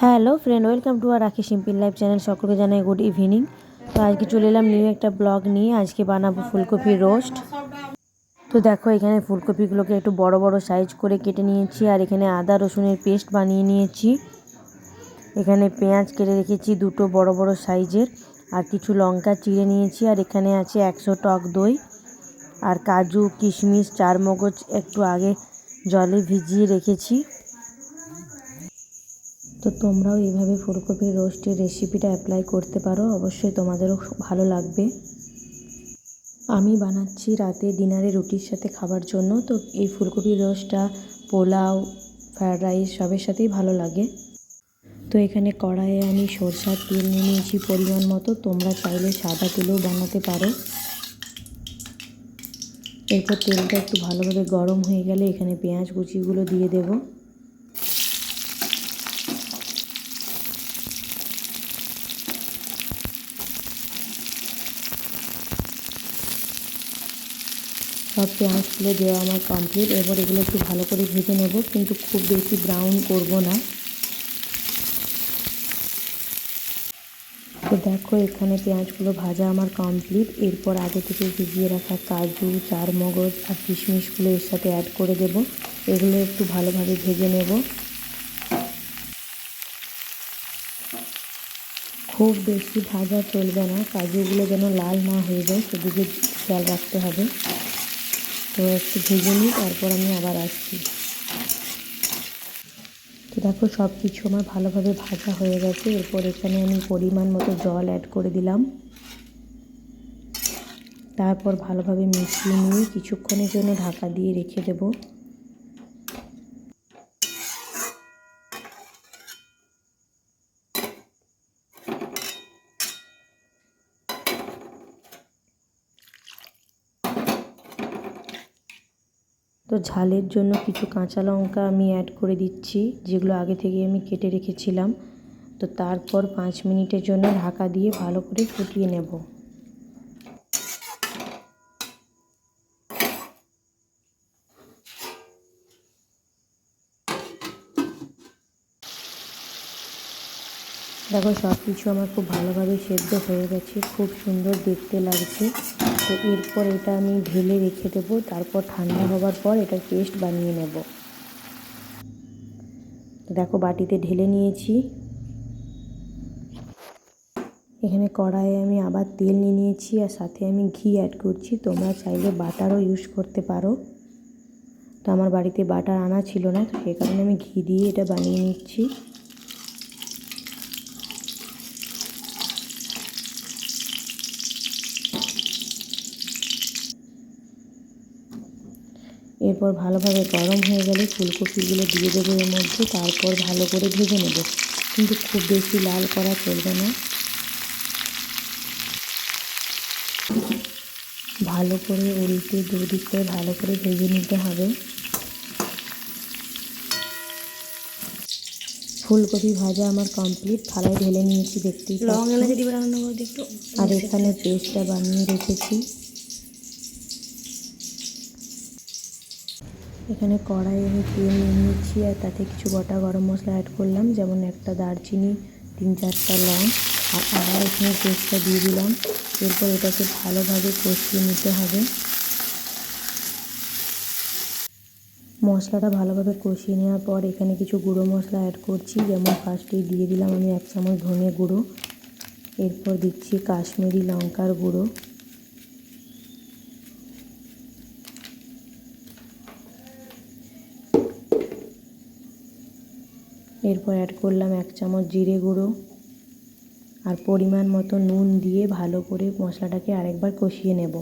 Hello friend, welcome to our Rakhi simple life channel. সকলকে জানাই good evening. তো আজকে চলে এলাম নিউ একটা ব্লগ নিয়ে। আজকে বানাবো ফুলকপির রোস্ট। তো দেখো, এখানে ফুলকপিগুলোকে একটু বড় বড় সাইজ করে কেটে নিয়েছি, আর এখানে আদা রসুনের পেস্ট বানিয়ে নিয়েছি। এখানে পেঁয়াজ কেটে রেখেছি দুটো বড় বড় সাইজের, আর কিছু লঙ্কা চিড়ে নিয়েছি, আর এখানে আছে একশো টক দই। আর কাজু, কিশমিশ চার মগজ একটু আগে জলে ভিজিয়ে রেখেছি। তো তোমরাও এইভাবে ফুলকপির রোস্টের রেসিপিটা অ্যাপ্লাই করতে পারো, অবশ্যই তোমাদেরও ভালো লাগবে। আমি বানাচ্ছি রাতে ডিনারে রুটির সাথে খাবার জন্য, তো এই ফুলকপির রোস্টটা পোলাও ফ্রায়েড রাইস সবের সাথেই ভালো লাগে। তো এখানে কড়াইয়ে আমি সরষার তেল নিয়ে নিয়েছি পরিমাণ মতো, তোমরা চাইলে সাদা তেলেও বানাতে পারো। এরপর তেলটা একটু ভালোভাবে গরম হয়ে গেলে এখানে পেঁয়াজ কুচিগুলো দিয়ে দেবো। সব পেঁয়াজগুলো দেওয়া আমার কমপ্লিট এবার এগুলো একটু ভালো করে ভেজে নেব, কিন্তু খুব বেশি ব্রাউন করব না। তো দেখো, এখানে পেঁয়াজগুলো ভাজা আমার কমপ্লিট এরপর আগে থেকে ভিজিয়ে রাখা কাজু চার মগজ আর কিশমিশগুলো এর সাথে অ্যাড করে দেব। এগুলো একটু ভালোভাবে ভেজে নেব। খুব বেশি ভাজা চলবে না। কাজুগুলো যেন লাল না হয়ে যায়, সেদিকে খেয়াল রাখতে হবে। তো একটু ভেজে নিই, তারপর আমি আবার আসছি। তো দেখো সব কিছু আমার ভালোভাবে ভাজা হয়ে গেছে। এরপর এখানে আমি পরিমাণ মতো জল অ্যাড করে দিলাম। তারপর ভালোভাবে মিশিয়ে নিয়ে কিছুক্ষণের জন্য ঢাকা দিয়ে রেখে দেবো। ঝালের জন্য কিছু কাঁচা লঙ্কা আমি অ্যাড করে দিচ্ছি, যেগুলো আগে থেকে আমি কেটে রেখেছিলাম। তো তারপর পাঁচ মিনিটের জন্য ঢাকা দিয়ে ভালো করে ফুটিয়ে নেব। দেখো সব কিছু আমার খুব ভালোভাবে সেদ্ধ হয়ে গেছে, খুব সুন্দর দেখতে লাগছে। তো এরপর এটা আমি ঢেলে রেখে দেবো, তারপর ঠান্ডা হবার পর এটার পেস্ট বানিয়ে নেব। দেখো, বাটিতে ঢেলে নিয়েছি। এখানে কড়াইয়ে আমি আবার তেল নিয়ে নিয়েছি আর সাথে আমি ঘি অ্যাড করছি। তোমরা চাইলে বাটারও ইউজ করতে পারো। তো আমার বাড়িতে বাটার আনা ছিল না, তো সেই কারণে আমি ঘি দিয়ে এটা বানিয়ে নিচ্ছি। এরপর ভালোভাবে গরম হয়ে গেলে ফুলকপিগুলো দিয়ে দেবো এর মধ্যে তারপর ভালো করে ভেজে নেব। কিন্তু খুব বেশি লাল করা চলবে না। ভালো করে উল্টে দুদিক করে ভালো করে ভেজে নিতে হবে। ফুলকপি ভাজা আমার কমপ্লিট থালায় ঢেলে নিয়েছি দেখতেই আর এখানে পেস্টটা বানিয়ে রেখেছি। এখানে কড়াই আমি তেল নিয়ে নিয়েছি আর তাতে কিছু গোটা গরম মশলা অ্যাড করলাম, যেমন একটা দারচিনি, তিন চারটা লং, আর আবার এখানে পেস্টটা দিয়ে দিলাম। এরপর এটাকে ভালোভাবে কষিয়ে নিতে হবে। মশলাটা ভালোভাবে কষিয়ে নেওয়ার পর এখানে কিছু গুঁড়ো মশলা অ্যাড করছি, যেমন ফার্স্টেই দিয়ে দিলাম আমি এক চামচ ধনে গুঁড়ো। এরপর দিচ্ছি কাশ্মীরি লঙ্কার গুঁড়ো। এরপর অ্যাড করলাম এক চামচ জিরে গুঁড়ো আর পরিমাণ মতো নুন দিয়ে ভালো করে মশলাটাকে আরেকবার কষিয়ে নেব।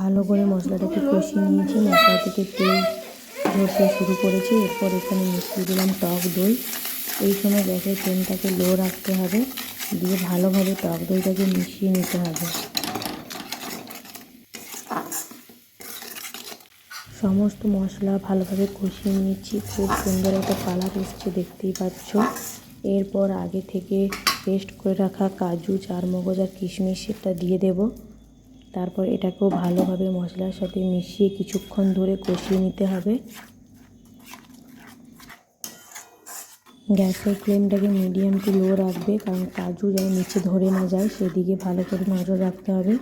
ভালো করে মশলাটাকে কষিয়ে নিয়েছি, মশলা থেকে তেল ঝরতে শুরু করেছি। এরপর এখানে মিশিয়ে দিলাম টক দই। এই সময় গ্যাসের ফ্লেমটাকে লো রাখতে হবে, দিয়ে ভালোভাবে টক দইটাকে মিশিয়ে নিতে হবে। সমস্ত মশলা ভালোভাবে কষিয়ে নিয়েছি। খুব সুন্দর একটা কালার এসছে, দেখতেই পাচ্ছ। এরপর আগে থেকে পেস্ট করে রাখা কাজু, চারমগজ আর কিশমিশ সেটা দিয়ে দেব। তারপর এটাকেও ভালোভাবে মশলার সাথে মিশিয়ে কিছুক্ষণ ধরে কষিয়ে নিতে হবে। গ্যাসের ফ্লেমটাকে মিডিয়াম টু লো রাখবে, কারণ কাজু যেন নিচে ধরে না যায়, সেদিকে ভালো করে নজর রাখতে হবে।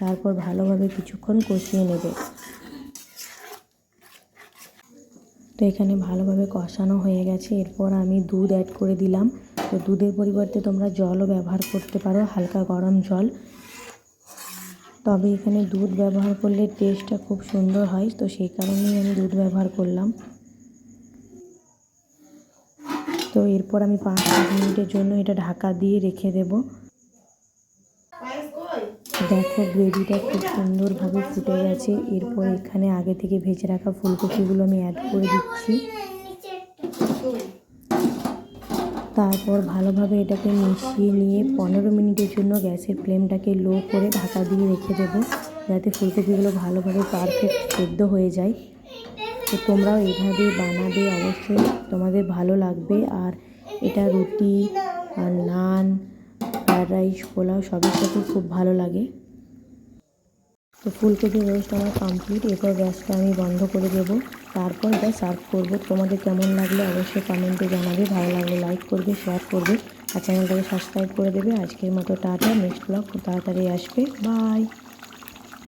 তারপর ভালোভাবে কিছুক্ষণ কষিয়ে নেবে। তো এখানে ভালোভাবে কষানো হয়ে গেছে। এরপর আমি দুধ অ্যাড করে দিলাম। তো দুধের পরিবর্তে তোমরা জলও ব্যবহার করতে পারো, হালকা গরম জল। তবে এখানে দুধ ব্যবহার করলে টেস্টটা খুব সুন্দর হয়, তো সেই কারণেই আমি দুধ ব্যবহার করলাম। তো এরপর আমি পাঁচ মিনিটের জন্য এটা ঢাকা দিয়ে রেখে দেব। দেখো, গ্রেভিটা খুব সুন্দরভাবে ফুটে গেছে। এরপর এখানে আগে থেকে ভেজে রাখা ফুলকপিগুলো আমি অ্যাড করে দিচ্ছি। তারপর ভালোভাবে এটাকে মিশিয়ে নিয়ে পনেরো মিনিটের জন্য গ্যাসের ফ্লেমটাকে লো করে ঢাকা দিয়ে রেখে দেবো, যাতে ফুলকপিগুলো ভালোভাবে পারফেক্ট সেদ্ধ হয়ে যায়। তো তোমরাও এইভাবে বানাবে, অবশ্যই তোমাদের ভালো লাগবে। আর এটা রুটি, আর নান রাইস পোলাও সবই সাথে খুব ভালো লাগে। তো ফুলকপি রোস্ট আমার কমপ্লিট এরপর গ্যাসটা আমি বন্ধ করে দেবো। তারপর এটা সার্ভ করব। তোমাদের কেমন লাগলে অবশ্যই কমেন্টে জানাবে। ভালো লাগলে লাইক করবে শেয়ার করবে। আর চ্যানেলটাকে সাবস্ক্রাইব করে দেবে। আজকের মতো টাটা। নেক্সট ব্লগ খুব তাড়াতাড়ি আসবে। বাই